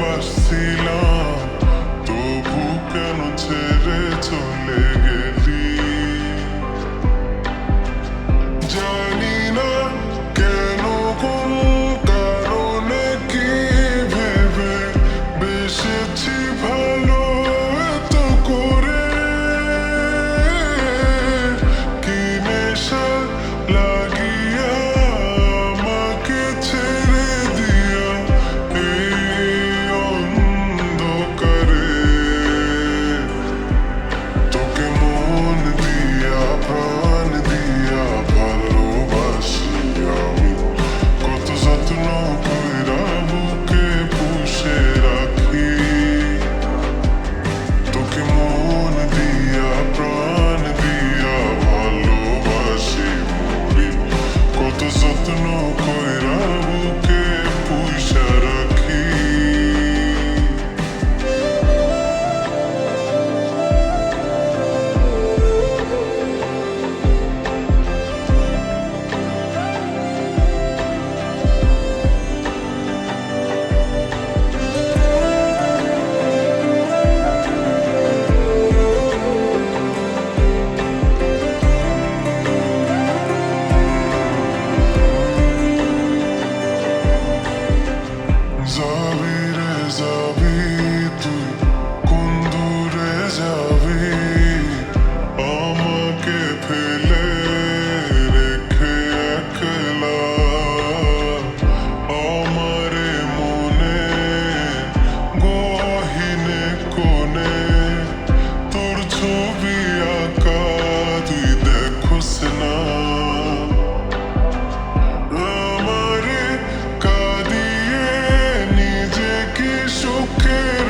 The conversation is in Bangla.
বাসছিলাম। তবু কেন ছেড়ে চলে завітує. good.